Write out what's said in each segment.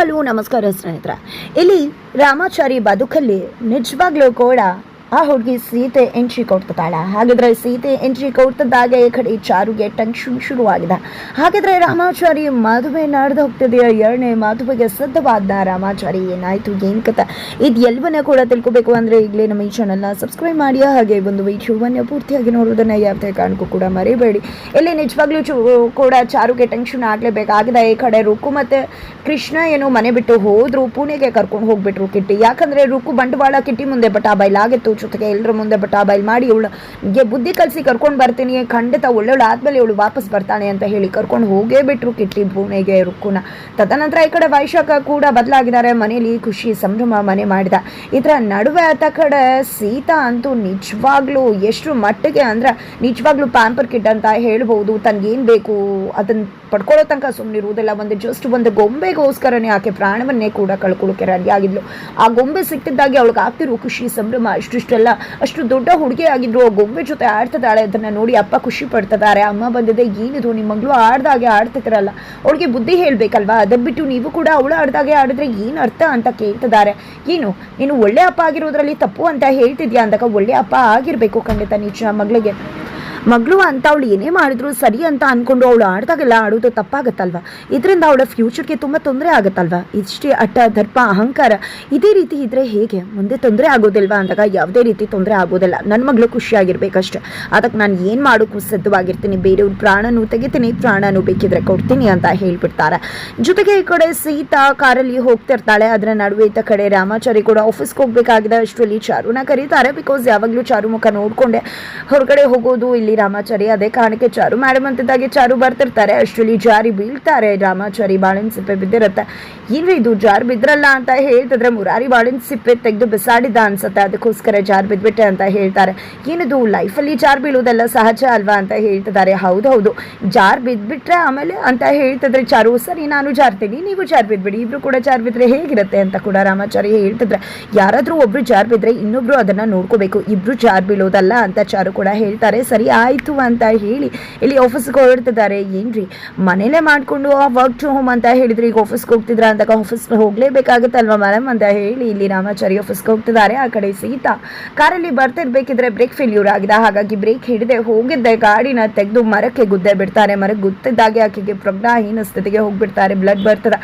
Hello ನಮಸ್ಕಾರ ಸ್ನೇಹಿತರ. ಇಲ್ಲಿ ರಾಮಾಚಾರಿ ಬದುಕಲ್ಲಿ ನಿಜವಾಗ್ಲೂ ಕೂಡ ಆ ಹುಡುಗಿ ಸೀತೆ ಎಂಟ್ರಿ ಕೊಡ್ತಾಳ ಹಾಗಿದ್ರೆ ಸೀತೆ ಎಂಟ್ರಿ ಕೊಡ್ತಿದ್ದಾಗ ಈ ಕಡೆ ಚಾರುಗೆ ಟೆನ್ಷನ್ ಶುರುವಾಗಿದೆ. ಹಾಗಿದ್ರೆ ರಾಮಾಚಾರಿ, ಮದುವೆ ನಡೆದು ಹೋಗ್ತಿದೆಯಾ? ಎರಡನೇ ಮದುವೆಗೆ ಸಿದ್ಧವಾದ ರಾಮಾಚಾರಿ, ಏನಾಯ್ತು, ಏನು ಕತೆ? ಇದು ಎಲ್ಲವನ್ನ ಕೂಡ ತಿಳ್ಕೊಬೇಕು ಅಂದ್ರೆ ಈಗಲೇ ನಮ್ಮ ಈ ಚಾನಲ್ನ ಸಬ್ಸ್ಕ್ರೈಬ್ ಮಾಡಿ. ಹಾಗೆ ಒಂದು ವಿಡಿಯೋವನ್ನ ಪೂರ್ತಿಯಾಗಿ ನೋಡೋದನ್ನ ಯಾವುದೇ ಕಾರಣಕ್ಕೂ ಕೂಡ ಮರಿಬೇಡಿ. ಇಲ್ಲಿ ನಿಜವಾಗ್ಲೂ ಚು ಕೂಡ ಚಾರುಗೆ ಟೆನ್ಷನ್ ಆಗ್ಲೇಬೇಕಾಗಿದೆ. ಈ ಕಡೆ ರುಕು ಮತ್ತೆ ಕೃಷ್ಣ ಏನು ಮನೆ ಬಿಟ್ಟು ಹೋದರು. ಪುಣೆಗೆ ಕರ್ಕೊಂಡು ಹೋಗ್ಬಿಟ್ರು ಕಿಟ್ಟಿ. ಯಾಕಂದ್ರೆ ರುಕು ಬಂಡವಾಳ ಕಿಟ್ಟಿ ಮುಂದೆ ಬಟ್ ಆ ಬಯಲಾಗಿತ್ತು ಜೊತೆಗೆ ಎಲ್ಲರ ಮುಂದೆ ಬಟ ಬೈಲ್ ಮಾಡಿ ಇವಳು ಬುದ್ಧಿ ಕಲಿಸಿ ಕರ್ಕೊಂಡು ಬರ್ತೀನಿ. ಖಂಡಿತ ಒಳ್ಳೊಳ್ಳೆ ಆದ್ಮೇಲೆ ಇವಳು ವಾಪಸ್ ಬರ್ತಾಳೆ ಅಂತ ಹೇಳಿ ಕರ್ಕೊಂಡು ಹೋಗೇ ಬಿಟ್ರು ಕಿಟ್ಟಿ ಪುಣೆಗೆ ರುಕ್ಕುನ. ತದನಂತರ ಈ ಕಡೆ ವೈಶಾಖ ಕೂಡ ಬದಲಾಗಿದ್ದಾರೆ. ಮನೆಯಲ್ಲಿ ಖುಷಿ ಸಂಭ್ರಮ ಮನೆ ಮಾಡಿದ. ಇದರ ನಡುವೆ ಆತ ಕಡೆ ಸೀತಾ ಅಂತೂ ನಿಜವಾಗ್ಲೂ ಎಷ್ಟು ಮಟ್ಟಿಗೆ ಅಂದ್ರೆ ನಿಜವಾಗ್ಲೂ ಪ್ಯಾಂಪರ್ ಕಿಡ್ ಅಂತ ಹೇಳ್ಬೋದು. ತನ್ಗೇನ್ ಬೇಕು? ಅದನ್ನ ಪಡ್ಕೊಳ್ಳೋ ತನಕ ಸುಮ್ಮನಿರುವುದಿಲ್ಲ ಒಂದು ಜಸ್ಟ್ ಒಂದು ಗೊಂಬೆಗೋಸ್ಕರನೇ ಆಕೆ ಪ್ರಾಣವನ್ನೇ ಕೂಡ ಕಳ್ಕೊಳ್ಳೋಕೆ ರೆಡಿ ಆಗಿದ್ಲು. ಆ ಗೊಂಬೆ ಸಿಕ್ಕಿದ್ದಾಗಿ ಅವಳಿಗೆ ಆಗ್ತಿರೋ ಖುಷಿ, ಸಂಭ್ರಮ ಅಷ್ಟಿಷ್ಟೆಲ್ಲ ಅಷ್ಟು ದೊಡ್ಡ ಹುಡುಗಿ ಆಗಿದ್ರು ಗೊಂಬೆ ಜೊತೆ ಆಡ್ತಿದ್ದಾಳೆ ಅದನ್ನ ನೋಡಿ ಅಪ್ಪ ಖುಷಿ ಪಡ್ತಿದ್ದಾರೆ. ಅಮ್ಮ ಬಂದಿದೆ, ಏನಿದು ನಿಮ್ಮ ಮಗಳು ಆಡ್ದಾಗೆ ಆಡ್ತಿದ್ರಲ್ಲ. ಅವಳಿಗೆ ಬುದ್ಧಿ ಹೇಳ್ಬೇಕಲ್ವಾ? ಅದನ್ನ ಬಿಟ್ಟು ನೀವು ಕೂಡ ಅವಳು ಆಡ್ದಾಗೆ ಆಡಿದ್ರೆ ಏನು ಅರ್ಥ ಅಂತ ಕೇಳ್ತಿದ್ದಾರೆ. ಏನು, ನೀನು ಒಳ್ಳೆ ಅಪ್ಪ ಆಗಿರೋದ್ರಲ್ಲಿ ತಪ್ಪು ಅಂತ ಹೇಳ್ತಿದ್ಯಾ ಅಂದಾಗ ಒಳ್ಳೆ ಅಪ್ಪ ಆಗಿರಬೇಕು ಖಂಡಿತ ನಿಜ ಮಗಳಿಗೆ. ಮಗಳು ಅಂತ ಅವಳು ಏನೇ ಮಾಡಿದ್ರು ಸರಿ ಅಂತ ಅನ್ಕೊಂಡು ಅವಳು ಆಡ್ದಾಗೆಲ್ಲ ಆಡೋದು ತಪ್ಪಾಗತ್ತಲ್ವ? ಇದರಿಂದ ಅವಳ ಫ್ಯೂಚರ್ಗೆ ತುಂಬ ತೊಂದರೆ ಆಗುತ್ತಲ್ವಾ? ಇಷ್ಟೇ ಅಟ್ಟ ದರ್ಪ, ಅಹಂಕಾರ ಇದೇ ರೀತಿ ಇದ್ರೆ ಹೇಗೆ? ಮುಂದೆ ತೊಂದರೆ ಆಗೋದಿಲ್ವಾ ಅಂದಾಗ ಯಾವುದೇ ರೀತಿ ತೊಂದರೆ ಆಗೋದಿಲ್ಲ. ನನ್ನ ಮಗಳು ಖುಷಿಯಾಗಿರ್ಬೇಕಷ್ಟೆ. ಅದಕ್ಕೆ ನಾನು ಏನು ಮಾಡೋಕ್ಕೂ ಸಿದ್ಧವಾಗಿರ್ತೀನಿ. ಬೇರೆಯವ್ರ ಪ್ರಾಣನೂ ತೆಗಿತೀನಿ. ಪ್ರಾಣನೂ ಬೇಕಿದ್ರೆ ಕೊಡ್ತೀನಿ ಅಂತ ಹೇಳ್ಬಿಡ್ತಾರೆ. ಜೊತೆಗೆ ಈ ಕಡೆ ಸೀತಾ ಕಾರಲ್ಲಿ ಹೋಗ್ತಾ ಇರ್ತಾಳೆ. ಅದರ ನಡುವೆ ಇದ್ದ ಕಡೆ ರಾಮಾಚಾರಿ ಕೂಡ ಆಫೀಸ್ಗೆ ಹೋಗ್ಬೇಕಾಗಿದೆ. ಅಷ್ಟರಲ್ಲಿ ಚಾರುನ ಕರೀತಾರೆ. ಬಿಕಾಸ್ ಯಾವಾಗಲೂ ಚಾರು ಮುಖ ನೋಡ್ಕೊಂಡೆ. ಹೊರಗಡೆ ಹೋಗೋದು ಇಲ್ಲಿ ರಾಮಾಚಾರಿ ಅದೇ ಕಾರಣಕ್ಕೆ ಚಾರು ಮೇಡಮ್ ಅಂತಿದ್ದಾಗೆ ಚಾರು ಬರ್ತಿರ್ತಾರೆ. ಅಷ್ಟರಲ್ಲಿ ಜಾರಿ ಬೀಳ್ತಾರೆ. ರಾಮಾಚಾರಿ ಬಾಳಿನ ಸಿಪ್ಪೆ ಬಿದ್ದಿರುತ್ತೆ. ಏನ್ರಿ ಇದು ಜಾರ್ ಬಿದ್ರಲ್ಲ ಅಂತ ಹೇಳ್ತಿದ್ರೆ ಮುರಾರಿ ಬಾಳಿನ ಸಿಪ್ಪೆ ತೆಗೆದು ಬಿಸಾಡಿದ ಅನ್ಸುತ್ತೆ. ಅದಕ್ಕೋಸ್ಕರ ಜಾರ್ ಬಿದ್ಬಿಟ್ಟೆ ಅಂತ ಹೇಳ್ತಾರೆ. ಏನಿದು ಲೈಫಲ್ಲಿ ಜಾರ್ ಬೀಳೋದೆಲ್ಲ ಸಹಜ ಅಲ್ವಾ ಅಂತ ಹೇಳ್ತಿದ್ದಾರೆ. ಹೌದೌದು ಜಾರ್ ಬಿದ್ಬಿಟ್ರೆ ಆಮೇಲೆ ಅಂತ ಹೇಳ್ತಿದ್ರೆ ಚಾರು, ಸರಿ, ನಾನು ಜಾರ್ತೀನಿ. ನೀವು ಜಾರ್ ಬಿದ್ಬಿಡಿ. ಇಬ್ರು ಕೂಡ ಜಾರ್ ಬಿದ್ರೆ ಹೇಗಿರುತ್ತೆ ಅಂತ ಕೂಡ ರಾಮಾಚಾರಿ ಹೇಳ್ತಿದ್ರೆ, ಯಾರಾದರೂ ಒಬ್ರು ಜಾರ್ ಬಿದ್ರೆ ಇನ್ನೊಬ್ರು ಅದನ್ನ ನೋಡ್ಕೋಬೇಕು. ಇಬ್ರು ಜಾರ್ ಬೀಳೋದಲ್ಲ ಅಂತ ಚಾರು ಕೂಡ ಹೇಳ್ತಾರೆ. ಸರಿ ಆಯ್ತು ಅಂತ ಹೇಳಿ ಇಲ್ಲಿ ಆಫೀಸ್ಗೆ ಹೊರಡ್ತಿದ್ದಾರೆ. ಏನ್ರಿ? ಮನೇಲೆ ಮಾಡ್ಕೊಂಡು ವರ್ಕ್ ಟು ಹೋಮ್ ಅಂತ ಹೇಳಿದ್ರೆ ಈಗ ಆಫೀಸ್ಗೆ ಹೋಗ್ತಿದ್ರ ಅಂದಾಗ ಆಫೀಸ್ ಹೋಗ್ಲೇಬೇಕಾಗುತ್ತಲ್ವಾ ಮೇಡಮ್ ಅಂತ ಹೇಳಿ ಇಲ್ಲಿ ರಾಮಾಚಾರಿ ಆಫೀಸ್ಗೆ ಹೋಗ್ತಿದ್ದಾರೆ. ಆ ಕಡೆ ಸೀತಾ ಕಾರಲ್ಲಿ ಬರ್ತಿರ್ಬೇಕಿದ್ರೆ ಬ್ರೇಕ್ ಫೇಲ್ಯೂರ್ ಆಗಿದೆ. ಹಾಗಾಗಿ ಬ್ರೇಕ್ ಹಿಡಿದೆ ಹೋಗಿದ್ದೆ. ಗಾಡಿನ ತೆಗೆದು ಮರಕ್ಕೆ ಗುದ್ದೆ ಬಿಡ್ತಾರೆ. ಮರಕ್ಕೆ ಗುತ್ತಿದ್ದಾಗೆ ಆಕೆಗೆ ಪ್ರಜ್ಞಾಹೀನ ಸ್ಥಿತಿಗೆ ಹೋಗ್ಬಿಡ್ತಾರೆ. ಬ್ಲಡ್ ಬರ್ತದೆ.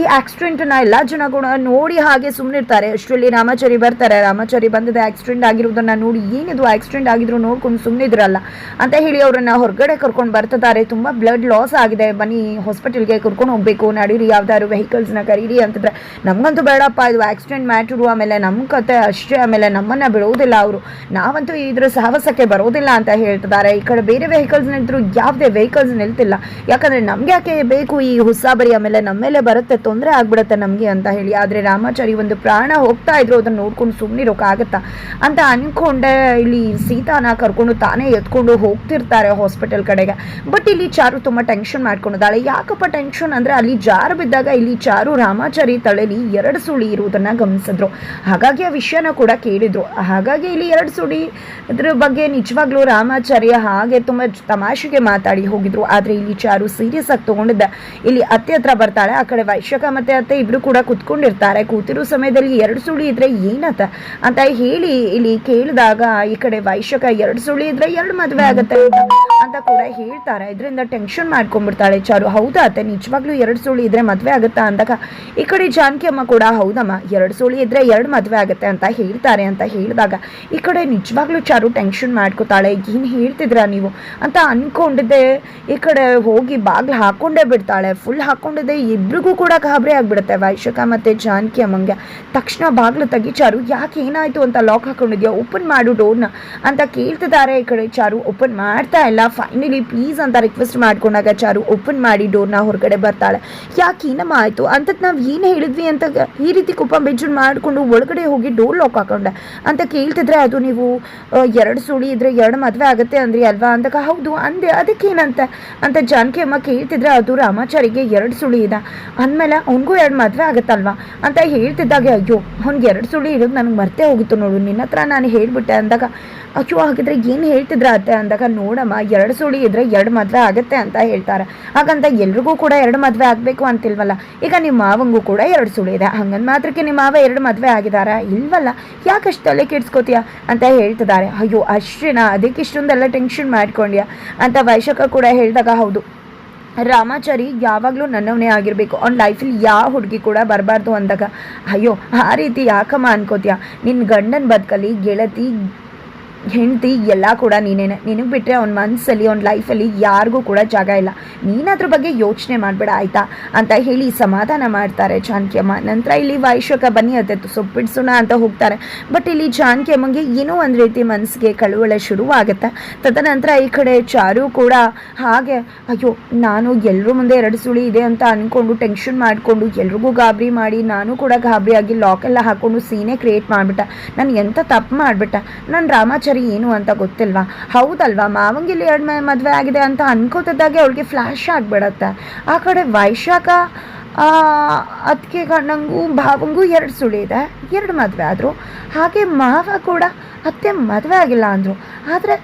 ಈ ಆಕ್ಸಿಡೆಂಟ್ನ ಎಲ್ಲ ಜನ ಕೂಡ ನೋಡಿ ಹಾಗೆ ಸುಮ್ಮನಿರ್ತಾರೆ ಅಷ್ಟರಲ್ಲಿ ರಾಮಾಚಾರಿ ಬರ್ತಾರೆ. ರಾಮಾಚಾರಿ ಬಂದಿದೆ ಆಕ್ಸಿಡೆಂಟ್ ಆಗಿರೋದನ್ನ ನೋಡಿ ಏನಿದು ಆಕ್ಸಿಡೆಂಟ್ ಆಗಿದ್ರು ನೋಡ್ಕೊಂಡು ಸುಮ್ಮನಿದ್ರಲ್ಲ ಅಂತ ಹೇಳಿ ಅವರನ್ನ ಹೊರಗಡೆ ಕರ್ಕೊಂಡು ಬರ್ತಿದ್ದಾರೆ ತುಂಬಾ ಬ್ಲಡ್ ಲಾಸ್ ಆಗಿದೆ. ಬನ್ನಿ ಹಾಸ್ಪಿಟಲ್ಗೆ ಕರ್ಕೊಂಡು ಹೋಗ್ಬೇಕು. ನಡೀರಿ, ಯಾವ್ದಾದ್ರು ವೆಹಿಕಲ್ಸ್ನ ಕರೀರಿ ಅಂತಂದ್ರೆ. ನಮಗಂತೂ ಬೇಡಪ್ಪ, ಇದು ಆಕ್ಸಿಡೆಂಟ್ ಮ್ಯಾಟ್ರು ಆಮೇಲೆ ನಮ್ಮ ಕತೆ ಅಷ್ಟೇ. ಆಮೇಲೆ ನಮ್ಮನ್ನ ಬಿಡೋದಿಲ್ಲ ಅವರು. ನಾವಂತೂ ಇದ್ರ ಸಾಹಸಕ್ಕೆ ಬರೋದಿಲ್ಲ ಅಂತ ಹೇಳ್ತಿದ್ದಾರೆ. ಈ ಕಡೆ ಬೇರೆ ವೆಹಿಕಲ್ಸ್ ನಿಂತರು ಯಾವುದೇ ವೆಹಿಕಲ್ಸ್ ನಿಲ್ತಿಲ್ಲ. ಯಾಕಂದ್ರೆ ನಮ್ಗೆ ಯಾಕೆ ಬೇಕು ಈ ಹುಸಾಬರಿ ಆಮೇಲೆ ನಮ್ಮ ಮೇಲೆ ಬರುತ್ತೆ. ತೊಂದರೆ ಆಗ್ಬಿಡತ್ತೆ ನಮಗೆ ಅಂತ ಹೇಳಿ. ಆದ್ರೆ ರಾಮಾಚಾರಿ ಒಂದು ಪ್ರಾಣ ಹೋಗ್ತಾ ಇದ್ರು. ಅದನ್ನ ನೋಡ್ಕೊಂಡು ಸುಮ್ಮನಿರೋಕ್ಕಾಗತ್ತಾ ಅಂತ ಅನ್ಕೊಂಡೆ. ಇಲ್ಲಿ ಸೀತಾನ ಕರ್ಕೊಂಡು ತಾನೇ ಎತ್ಕೊಂಡು ಹೋಗ್ತಿರ್ತಾರೆ ಹಾಸ್ಪಿಟಲ್ ಕಡೆಗೆ. ಬಟ್ ಇಲ್ಲಿ ಚಾರು ತುಂಬ ಟೆನ್ಷನ್ ಮಾಡ್ಕೊಂಡಿದ್ದಾಳೆ. ಯಾಕಪ್ಪ ಟೆನ್ಷನ್ ಅಂದ್ರೆ ಅಲ್ಲಿ ಜಾರು ಬಿದ್ದಾಗ ಇಲ್ಲಿ ಚಾರು ರಾಮಾಚಾರಿ ತಳೆಲಿ ಎರಡು ಸುಳಿ ಇರುವುದನ್ನ ಗಮನಿಸಿದ್ರು. ಹಾಗಾಗಿ ಆ ವಿಷಯನ ಕೂಡ ಕೇಳಿದ್ರು. ಹಾಗಾಗಿ ಇಲ್ಲಿ ಎರಡು ಸುಳಿ ಇದ್ರ ಬಗ್ಗೆ ನಿಜವಾಗ್ಲೂ ರಾಮಾಚಾರ್ಯ ಹಾಗೆ ತುಂಬ ತಮಾಷೆಗೆ ಮಾತಾಡಿ ಹೋಗಿದ್ರು. ಆದ್ರೆ ಇಲ್ಲಿ ಚಾರು ಸೀರಿಯಸ್ ಆಗಿ ತಗೊಂಡಿದ್ದ. ಇಲ್ಲಿ ಅತ್ತೆ ಹತ್ರ ಬರ್ತಾಳೆ, ಆ ಕಡೆ ವೈಶಾಖ ಮತ್ತೆ ಅತ್ತೆ ಇಬ್ರು ಕೂಡ ಕುತ್ಕೊಂಡಿರ್ತಾರೆ. ಕೂತಿರೋ ಸಮಯದಲ್ಲಿ ಎರಡು ಸುಳಿ ಇದ್ರೆ ಏನತ್ತ ಅಂತ ಹೇಳಿ ಇಲ್ಲಿ ಕೇಳಿದಾಗ ಈ ಕಡೆ ವೈಶಾಖ ಎರಡು ಸುಳಿ ಇದ್ರೆ ಎರಡು ಮದುವೆ ಆಗುತ್ತೆ. ಅಂತ ಅಂತ ಕೂಡ ಹೇಳ್ತಾರೆ. ಇದರಿಂದ ಟೆನ್ಷನ್ ಮಾಡ್ಕೊಂಡ್ಬಿಡ್ತಾಳೆ ಚಾರು. ಹೌದಾ ಅತ್ತೆ? ನಿಜವಾಗ್ಲೂ ಎರಡು ಸುಳಿ ಇದ್ರೆ ಮದುವೆ ಆಗುತ್ತಾ ಅಂದಾಗ? ಈ ಕಡೆ ಜಾನಕಿ ಅಮ್ಮ ಕೂಡ ಹೌದಮ್ಮ. ಎರಡು ಸುಳಿ ಇದ್ರೆ ಎರಡು ಮದುವೆ ಆಗುತ್ತೆ ಅಂತ ಹೇಳ್ತಾರೆ ಅಂತ ಹೇಳಿದಾಗ ಈ ಕಡೆ ನಿಜವಾಗ್ಲೂ ಚಾರು ಟೆನ್ಷನ್ ಮಾಡ್ಕೋತಾಳೆ. ಏನು ಹೇಳ್ತಿದ್ರಾ ನೀವು? ಅಂತ ಅನ್ಕೊಂಡಿದ್ದೆ. ಈ ಕಡೆ ಹೋಗಿ ಬಾಗ್ಲು ಹಾಕೊಂಡೇ ಬಿಡ್ತಾಳೆ. ಫುಲ್ ಹಾಕೊಂಡಿದ್ದೆ. ಇಬ್ರಿಗೂ ಕೂಡ ಗಾಬರಿ ಆಗ್ಬಿಡುತ್ತೆ ವೈಶಾಖ ಮತ್ತೆ ಜಾನಕಿ ಅಮ್ಮಂಗೆ ತಕ್ಷಣ ಬಾಗ್ಲು ತೆಗಿ ಚಾರು, ಯಾಕೆ ಏನಾಯ್ತು ಅಂತ ಲಾಕ್ ಹಾಕೊಂಡಿದ್ಯಾ? ಓಪನ್ ಮಾಡು ಡೋರ್ನ ಅಂತ ಕೇಳ್ತಿದ್ದಾರೆ ಈ ಕಡೆ ಚಾರು. ಓಪನ್ ಮಾಡ್ತಾ ಇಲ್ಲ. ಫೈನಲಿ ಪ್ಲೀಸ್ ಅಂತ ರಿಕ್ವೆಸ್ಟ್ ಮಾಡ್ಕೊಂಡಾಗ ಚಾರು ಓಪನ್ ಮಾಡಿ ಡೋರ್ನ ಹೊರಗಡೆ ಬರ್ತಾಳೆ. ಯಾಕೆ ಏನಮ್ಮ ಆಯಿತು? ಅಂತದ್ ನಾವು ಏನು ಹೇಳಿದ್ವಿ ಅಂತ ಈ ರೀತಿ ಕುಪ್ಪ ಬೆಜ್ಜು ಮಾಡಿಕೊಂಡು ಒಳಗಡೆ ಹೋಗಿ ಡೋರ್ ಲಾಕ್ ಹಾಕೊಂಡೆ. ಅಂತ ಕೇಳ್ತಿದ್ರೆ ಅದು ನೀವು ಎರಡು ಸುಳಿ ಇದ್ರೆ ಎರಡು ಮದುವೆ ಆಗುತ್ತೆ ಅಂದ್ರಿ ಅಲ್ವಾ? ಅಂದಾಗ ಹೌದು, ಅಂದೆ ಅದಕ್ಕೇನಂತ? ಅಂತ ಜಾನಕಿ ಅಮ್ಮ ಕೇಳ್ತಿದ್ರೆ ಅದು ರಾಮಾಚಾರಿಗೆ ಎರಡು ಸುಳಿ ಇದೆ. ಅಂದಮೇಲೆ ಅವನಿಗೂ ಎರಡು ಮದುವೆ ಆಗುತ್ತಲ್ವಾ? ಅಂತ ಹೇಳ್ತಿದ್ದಾಗೆ, ಅಯ್ಯೋ, ಅವ್ನಿಗೆ ಎರಡು ಸುಳಿ ಇರೋದು ನನಗೆ ಮರ್ತೇ ಹೋಗಿತ್ತು ನೋಡು. ನಿನ್ನ ಹತ್ರ ನಾನು ಹೇಳ್ಬಿಟ್ಟೆ. ಅಂದಾಗ ಅಯ್ಯೋ ಹಾಕಿದ್ರೆ ಏನು ಹೇಳ್ತಿದ್ರ ಅತ್ತೆ ಅಂದಾಗ, ನೋಡಮ್ಮ, ಎರಡು ಸುಳಿ ಇದ್ರೆ ಎರಡು ಮದುವೆ ಆಗುತ್ತೆ ಅಂತ ಹೇಳ್ತಾರೆ. ಹಾಗಂತ ಎಲ್ರಿಗೂ ಕೂಡ ಎರಡು ಮದುವೆ ಆಗಬೇಕು ಅಂತಿಲ್ವಲ್ಲ? ಈಗ ನಿಮ್ಮ ಮಾವಂಗೂ ಕೂಡ ಎರಡು ಸುಳಿ ಇದೆ. ಹಂಗಂದ್ ಮಾತ್ರಕ್ಕೆ ನಿಮ್ಮ ಮಾವ ಎರಡು ಮದುವೆ ಆಗಿದಾರಾ? ಇಲ್ವಲ್ಲ? ಯಾಕಷ್ಟು ತಲೆ ಕೆಡ್ಸ್ಕೋತೀಯ ಅಂತ ಹೇಳ್ತಿದ್ದಾರೆ. ಅಯ್ಯೋ ಅಷ್ಟೇನಾ ಅದಕ್ಕೆ ಇಷ್ಟೊಂದೆಲ್ಲ ಟೆನ್ಷನ್ ಮಾಡ್ಕೊಂಡ್ಯ? ಅಂತ ವೈಶಾಖ ಕೂಡ ಹೇಳಿದಾಗ, ಹೌದು. ರಾಮಾಚಾರಿ ಯಾವಾಗಲೂ ನನ್ನವನೇ ಆಗಿರಬೇಕು. ಅವ್ನ ಲೈಫಲ್ಲಿ ಯಾವ ಹುಡುಗಿ ಕೂಡ ಬರಬಾರ್ದು ಅಂದಾಗ, ಅಯ್ಯೋ, ಆ ರೀತಿ ಯಾಕಮ್ಮ ಅನ್ಕೋತೀಯ? ನಿನ್ನ ಗಂಡನ ಬದುಕಲ್ಲಿ ಗೆಳತಿ ಹೆಂಡತಿ ಎಲ್ಲ ಕೂಡ ನೀನೇನೆ. ನಿನಗೆ ಬಿಟ್ಟರೆ ಅವ್ನ ಮನಸ್ಸಲ್ಲಿ ಅವ್ನ ಲೈಫಲ್ಲಿ ಯಾರಿಗೂ ಕೂಡ ಜಾಗ ಇಲ್ಲ. ನೀನು ಅದ್ರ ಬಗ್ಗೆ ಯೋಚನೆ ಮಾಡಬೇಡ, ಆಯಿತಾ? ಅಂತ ಹೇಳಿ ಸಮಾಧಾನ ಮಾಡ್ತಾರೆ ಜಾನಕಿಯಮ್ಮ. ನಂತರ ಇಲ್ಲಿ ವೈಶ್ವಕ ಬನ್ನಿ ಸೊ ಸೊಪ್ಪಿಡ್ಸೋಣ ಅಂತ ಹೋಗ್ತಾರೆ. ಬಟ್ ಇಲ್ಲಿ ಜಾನಕಿಯಮ್ಮಗೆ ಏನೋ ಒಂದು ರೀತಿ ಮನಸ್ಸಿಗೆ ಕಳುವಳೆ ಶುರುವಾಗುತ್ತೆ. ತದನಂತರ ಈ ಕಡೆ ಚಾರು ಕೂಡ ಹಾಗೆ, ಅಯ್ಯೋ, ನಾನು ಎಲ್ಲರೂ ಮುಂದೆ ಎರಡು ಸುಳಿ ಇದೆ ಅಂತ ಅಂದ್ಕೊಂಡು ಟೆನ್ಷನ್ ಮಾಡಿಕೊಂಡು ಎಲ್ರಿಗೂ ಗಾಬರಿ ಮಾಡಿ, ನಾನು ಕೂಡ ಗಾಬರಿಯಾಗಿ ಲಾಕೆಲ್ಲ ಹಾಕ್ಕೊಂಡು ಸೀನೆ ಕ್ರಿಯೇಟ್ ಮಾಡಿಬಿಟ್ಟ. ನಾನು ಎಂಥ ತಪ್ಪು ಮಾಡಿಬಿಟ್ಟೆ? ನನ್ನ ರಾಮಾಚಾರಿ ಏನು ಅಂತ ಗೊತ್ತಿಲ್ವಾ? ಹೌದಲ್ವಾ? ಮಾವಂಗಿಲಿ ಎರಡು ಮದುವೆ ಆಗಿದೆ ಅಂತ ಅನ್ಕೋತಿದ್ದಾಗೆ ಅವಳಿಗೆ ಫ್ಲ್ಯಾಶ್ ಆಗಿಬಿಡತ್ತೆ. ಆ ಕಡೆ ವೈಶಾಖ ಅದಕ್ಕೆ ನನಗೂ ಭಾವಂಗೂ ಎರಡು ಸುಳಿ ಇದೆ. ಎರಡು ಮದುವೆ ಆದರು. ಹಾಗೆ ಮಾವ ಕೂಡ ಅತ್ತೆ ಮದುವೆ ಆಗಿಲ್ಲ ಅಂದರು. ಆದರೆ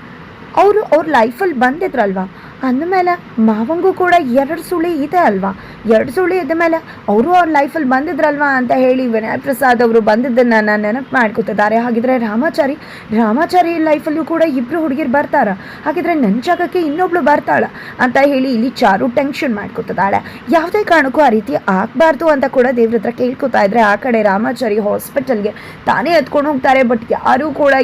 ಅವರು ಅವ್ರ ಲೈಫಲ್ಲಿ ಬಂದಿದ್ರಲ್ವಾ? ಅಂದಮೇಲೆ ಮಾವಂಗೂ ಕೂಡ ಎರಡು ಸುಳಿ ಇದೆ ಅಲ್ವಾ? ಎರಡು ಸುಳಿ ಇದ್ದ ಮೇಲೆ ಅವರು ಅವ್ರ ಲೈಫಲ್ಲಿ ಬಂದಿದ್ರಲ್ವಾ ಅಂತ ಹೇಳಿ ವಿನಯ್ ಪ್ರಸಾದ್ ಅವರು ಬಂದಿದ್ದನ್ನು ನಾನು ನೆನಪು ಮಾಡ್ಕೋತಿದ್ದಾರೆ. ಹಾಗಿದ್ರೆ ರಾಮಾಚಾರಿ ರಾಮಾಚಾರಿ ಲೈಫಲ್ಲೂ ಕೂಡ ಇಬ್ಬರು ಹುಡುಗಿರು ಬರ್ತಾರ. ಹಾಗಿದ್ರೆ ನನ್ನ ಜಾಗಕ್ಕೆ ಇನ್ನೊಬ್ಳು ಬರ್ತಾಳ ಅಂತ ಹೇಳಿ ಇಲ್ಲಿ ಚಾರು ಟೆನ್ಷನ್ ಮಾಡ್ಕೋತಿದ್ದಾಳೆ. ಯಾವುದೇ ಕಾರಣಕ್ಕೂ ಆ ರೀತಿ ಆಗಬಾರ್ದು ಅಂತ ಕೂಡ ದೇವ್ರ ಹತ್ರ ಕೇಳ್ಕೊತಾ ಇದ್ರೆ ಆ ಕಡೆ ರಾಮಾಚಾರಿ ಹಾಸ್ಪಿಟಲ್ಗೆ ತಾನೇ ಎತ್ಕೊಂಡು ಹೋಗ್ತಾರೆ. ಬಟ್ ಯಾರೂ ಕೂಡ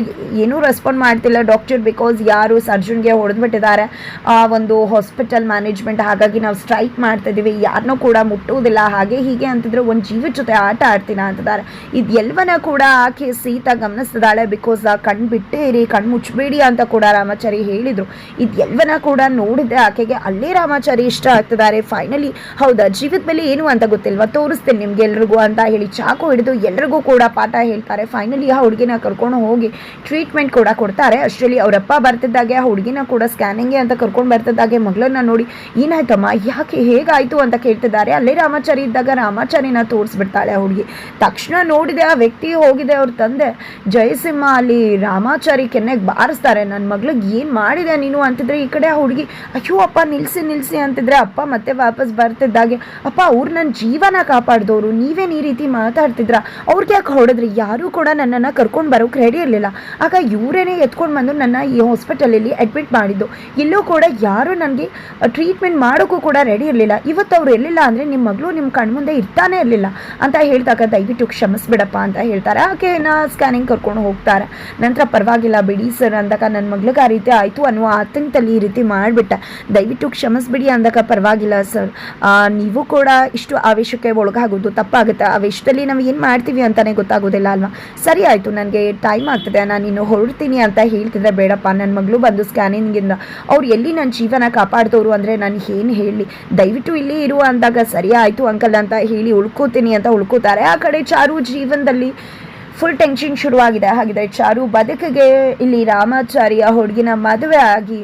ಏನೂ ರೆಸ್ಪಾಂಡ್ ಮಾಡ್ತಿಲ್ಲ. ಡಾಕ್ಟರ್ ಬಿಕಾಸ್ ಯಾರು ಸರ್ಜನ್ಗೆ ಹೊಡೆದ್ಬಿಟ್ಟಿದ್ದಾರೆ. ಆ ಒಂದು ಹಾಸ್ಪಿಟಲ್ ಮ್ಯಾನೇಜ್ಮೆಂಟ್ ಹಾಗಾಗಿ ನಾವು ಸ್ಟ್ರೈಕ್ ಮಾಡ್ತಾ ಇದ್ದೀವಿ ಯಾರನ್ನೂ ಕೂಡ ಮುಟ್ಟುವುದಿಲ್ಲ. ಹಾಗೆ ಹೀಗೆ ಅಂತಿದ್ರೆ. ಒಂದು ಜೀವದ ಜೊತೆ ಆಟ ಆಡ್ತೀನ ಅಂತಿದ್ದಾರೆ ಇದು ಎಲ್ಲವನ್ನ ಕೂಡ ಆಕೆ ಸೀತಾ ಗಮನಿಸ್ತಿದ್ದಾಳೆ ಬಿಕಾಸ್ ಆ ಕಣ್ಣು ಬಿಟ್ಟೇ ಇರಿ ಕಣ್ಣು ಮುಚ್ಚಬೇಡಿ ಅಂತ ಕೂಡ ರಾಮಾಚಾರಿ ಹೇಳಿದರು. ಇದು ಎಲ್ಲವನ್ನ ಕೂಡ ನೋಡಿದೆ ಆಕೆಗೆ ಅಲ್ಲೇ ರಾಮಾಚಾರಿ ಇಷ್ಟ ಆಗ್ತಿದ್ದಾರೆ. ಫೈನಲಿ ಹೌದಾ, ಜೀವದ ಮೇಲೆ ಏನು ಅಂತ ಗೊತ್ತಿಲ್ವಾ? ತೋರಿಸ್ತೇನೆ ನಿಮ್ಗೆ ಎಲ್ರಿಗೂ ಅಂತ ಹೇಳಿ ಚಾಕು ಹಿಡಿದು ಎಲ್ರಿಗೂ ಕೂಡ ಪಾಠ ಹೇಳ್ತಾರೆ. ಫೈನಲಿ ಆ ಹುಡುಗಿನ ಕರ್ಕೊಂಡು ಹೋಗಿ ಟ್ರೀಟ್ಮೆಂಟ್ ಕೂಡ ಕೊಡ್ತಾರೆ. ಅಷ್ಟರಲ್ಲಿ ಅವರಪ್ಪ ಬರ್ತಿದ್ದಾಗೆ ಆ ಹುಡುಗಿನ ಕೂಡ ಸ್ಕ್ಯಾನಿಂಗ್ ಅಂತ ಕರ್ಕೊಂಡು ಬರ್ತಿದ್ದಾಗೆ ಮಗಳನ್ನ ನೋಡಿ, ಏನಾಯ್ತಮ್ಮ, ಯಾಕೆ ಹೇಗಾಯಿತು ಅಂತ ಕೇಳ್ತಿದ್ದಾರೆ. ಅಲ್ಲೇ ರಾಮಾಚಾರಿ ಇದ್ದಾಗ ರಾಮಾಚಾರಿನ ತೋರಿಸ್ಬಿಡ್ತಾಳೆ ಆ ಹುಡುಗಿ. ತಕ್ಷಣ ನೋಡಿದೆ ಆ ವ್ಯಕ್ತಿ ಹೋಗಿದೆ ಅವ್ರ ತಂದೆ. ಜಯಸಿಂಹ ಅಲ್ಲಿ ರಾಮಾಚಾರಿ ಕೆನ್ನೆಗೆ ಬಾರಿಸ್ತಾರೆ. ನನ್ನ ಮಗ್ಳಿಗೆ ಏನು ಮಾಡಿದೆ ನೀನು? ಅಂತಿದ್ರೆ ಈ ಕಡೆ ಆ ಹುಡುಗಿ, ಅಯ್ಯೋ ಅಪ್ಪ, ನಿಲ್ಸಿ ನಿಲ್ಸಿ ಅಂತಿದ್ರೆ ಅಪ್ಪ ಮತ್ತೆ ವಾಪಸ್ ಬರ್ತಿದ್ದಾಗೆ ಅಪ್ಪ, ಅವ್ರು ನನ್ನ ಜೀವನ ಕಾಪಾಡಿದವರು. ನೀವೇನು ಈ ರೀತಿ ಮಾತಾಡ್ತಿದ್ರ? ಅವ್ರಿಗೆ ಯಾಕೆ ಹೊಡೆದ್ರಿ? ಯಾರೂ ಕೂಡ ನನ್ನನ್ನು ಕರ್ಕೊಂಡು ಬರೋಕೆ ರೆಡಿ ಇರಲಿಲ್ಲ. ಆಗ ಇವರೇನೆ ಎತ್ಕೊಂಡು ಬಂದು ನನ್ನ ಈ ಹಾಸ್ಪಿಟಲಲ್ಲಿ ಅಡ್ಮಿಟ್ ಮಾಡಿದ್ದು. ಇಲ್ಲೂ ಕೂಡ ಯಾರು ನನಗೆ ಟ್ರೀಟ್ಮೆಂಟ್ ಮಾಡೋಕ್ಕೂ ಕೂಡ ರೆಡಿ ಇರಲಿಲ್ಲ. ಇವತ್ತು ಅವ್ರು ಎಲ್ಲಿಲ್ಲ ಅಂದರೆ ನಿಮ್ಮ ಮಗಳು ನಿಮ್ಮ ಕಣ್ಮುಂದೆ ಇರ್ತಾನೆ ಇರಲಿಲ್ಲ ಅಂತ ಹೇಳಿದಾಗ ದಯವಿಟ್ಟು ಕ್ಷಮಿಸ್ಬಿಡಪ್ಪ ಅಂತ ಹೇಳ್ತಾರೆ. ನಾ ಸ್ಕ್ಯಾನಿಂಗ್ ಕರ್ಕೊಂಡು ಹೋಗ್ತಾರೆ. ನಂತರ ಪರವಾಗಿಲ್ಲ ಬಿಡಿ ಸರ್ ಅಂದಾಗ ನನ್ನ ಮಗ್ಳಿಗೆ ಆ ರೀತಿ ಆಯಿತು ಅನ್ನುವ ಆತಂಕದಲ್ಲಿ ಈ ರೀತಿ ಮಾಡಿಬಿಟ್ಟೆ. ದಯವಿಟ್ಟು ಕ್ಷಮಿಸ್ಬಿಡಿ ಅಂದಾಗ ಪರವಾಗಿಲ್ಲ ಸರ್ ನೀವು ಕೂಡ ಇಷ್ಟು ಆವೇಶಕ್ಕೆ ಒಳಗಾಗೋದು ತಪ್ಪಾಗುತ್ತೆ. ಆವೇಶದಲ್ಲಿ ನಾವು ಏನು ಮಾಡ್ತೀವಿ ಅಂತಲೇ ಗೊತ್ತಾಗೋದಿಲ್ಲ ಅಲ್ವಾ? ಸರಿ ಆಯಿತು, ನನಗೆ ಟೈಮ್ ಆಗ್ತದೆ. ನಾನು ಇನ್ನು ಹೊರಡ್ತೀನಿ ಅಂತ ಹೇಳ್ತಿದ್ರೆ ಬೇಡಪ್ಪ. ನನ್ನ ಮಗಳು ಬಂದು ಸ್ಕ್ಯಾನಿಂಗಿಂದ ಅವ್ರು ಎಲ್ಲಿ ನನ್ನ ಜೀವನ ಕಾಪಾಡ್ತವ್ರು ಅಂದರೆ ನಾನು ಏನು ಹೇಳಿ? ದಯವಿಟ್ಟು ಇಲ್ಲಿ ಇರುವ ಅಂದಾಗ ಸರಿ ಆಯಿತು ಅಂಕಲ್ ಅಂತ ಹೇಳಿ ಉಳ್ಕೋತೀನಿ ಅಂತ ಉಳ್ಕೋತಾರೆ. ಆ ಕಡೆ ಚಾರು ಜೀವನದಲ್ಲಿ ಫುಲ್ ಟೆನ್ಷನ್ ಶುರುವಾಗಿದೆ. ಹಾಗಿದ್ರೆ ಚಾರು ಬದುಕಿಗೆ ಇಲ್ಲಿ ರಾಮಾಚಾರಿಯ ಹುಡುಗಿನ ಮದುವೆ ಆಗಿ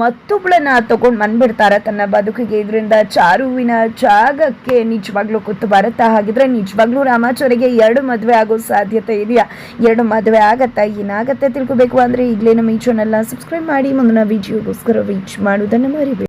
ಮತ್ತೊಬ್ಬಳನ್ನ ತಗೊಂಡು ಬಂದ್ಬಿಡ್ತಾರೆ. ತನ್ನ ಬದುಕಿಗೆ ಇದರಿಂದ ಚಾರುವಿನ ಜಾಗಕ್ಕೆ ನಿಜವಾಗ್ಲೂ ಕೂತು ಬರುತ್ತಾ. ಹಾಗಿದ್ರೆ ನಿಜವಾಗ್ಲೂ ರಾಮಾಚಾರಿಗೆ ಎರಡು ಮದುವೆ ಆಗೋ ಸಾಧ್ಯತೆ ಇದೆಯಾ? ಎರಡು ಮದುವೆ ಆಗತ್ತಾ? ಏನಾಗತ್ತೆ ತಿಳ್ಕೊಬೇಕು ಅಂದ್ರೆ ಈಗಲೇ ನಮ್ಮ ಈ ಚಾನಲ್ನ ಸಬ್ಸ್ಕ್ರೈಬ್ ಮಾಡಿ. ಮುಂದಿನ ವಿಡಿಯೋಗೋಸ್ಕರ ವೀಚ್ ಮಾಡೋದನ್ನು ಮರಿಬೇಡಿ.